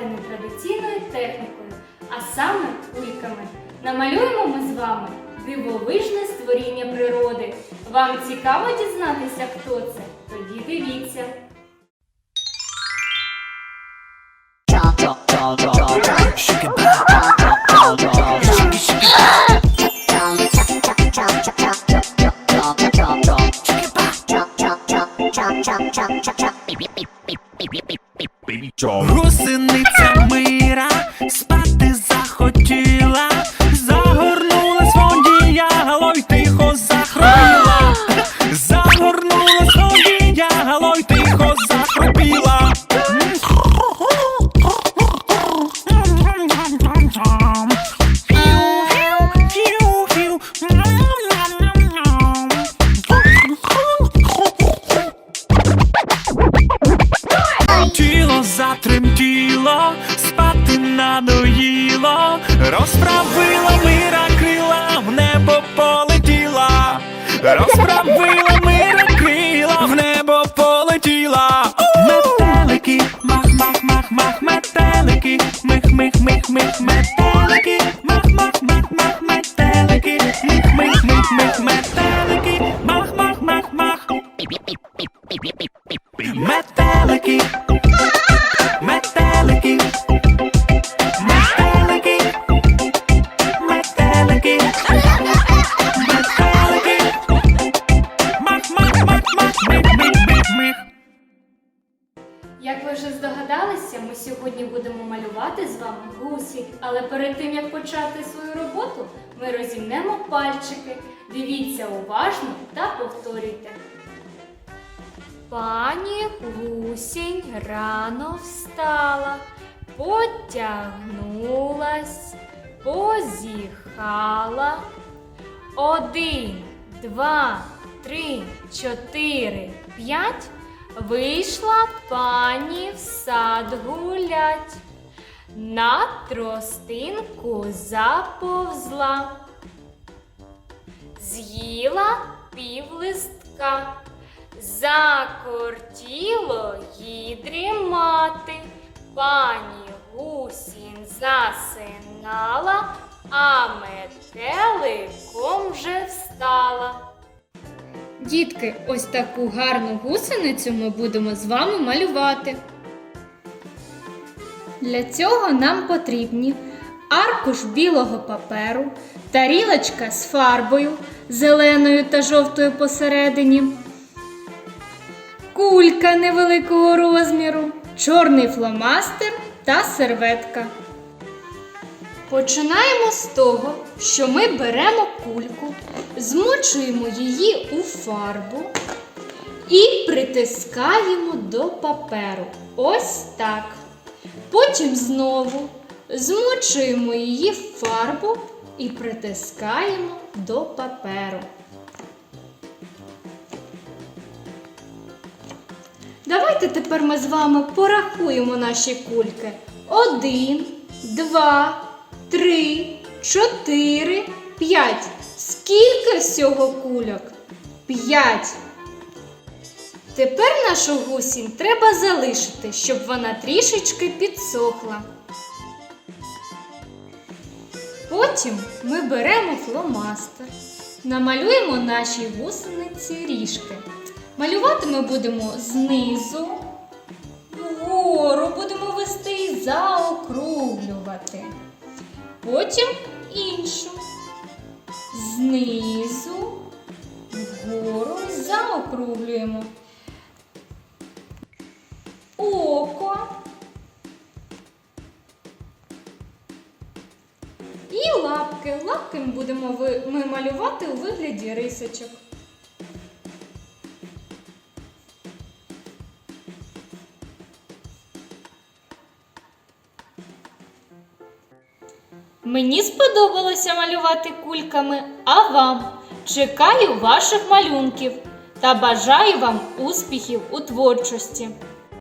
малювати нетрадиційною технікою, а саме кульками. Намалюємо ми з вами дивовижне створіння природи. Вам цікаво дізнатися, хто це? Тоді дивіться. Гусениця мира спати захотіла, Тіло затремтіло, спати надоїло, розправила мира крила, в небо полетіла, розправила мира крила, в небо полетіла. Метелики, мах, мах, мах, мах, метелики, мих, мих, мих, мих, метелики, вже здогадалися, ми сьогодні будемо малювати з вами гусі. Але перед тим як почати свою роботу, ми розімнемо пальчики. Дивіться уважно та повторюйте. Пані гусінь рано встала, потягнулась, позіхала. Один, два, три, чотири, п'ять. Вийшла пані в сад гулять. На тростинку заповзла. З'їла пів листка. Закортіло їй дрімати. Пані гусінь засинала, а метеликом вже встала. Дітки, ось таку гарну гусеницю ми будемо з вами малювати. Для цього нам потрібні аркуш білого паперу, тарілочка з фарбою, зеленою та жовтою посередині, кулька невеликого розміру, чорний фломастер та серветка. Починаємо з того, що ми беремо кульку, змочуємо її у фарбу і притискаємо до паперу. Ось так. Потім знову змочуємо її в фарбу і притискаємо до паперу. Давайте тепер ми з вами порахуємо наші кульки. Один, два, три, чотири, п'ять. Скільки всього кульок? П'ять. Тепер нашу гусінь треба залишити, щоб вона трішечки підсохла. Потім ми беремо фломастер, намалюємо нашій гусениці ріжки. Малювати ми будемо знизу, вгору будемо вести і заокруглювати. Потім іншу. Знизу, вгору заокруглюємо. Око. І лапки. Лапки ми будемо ми малювати у вигляді рисочок. Мені сподобалося малювати кульками, а вам чекаю ваших малюнків та бажаю вам успіхів у творчості.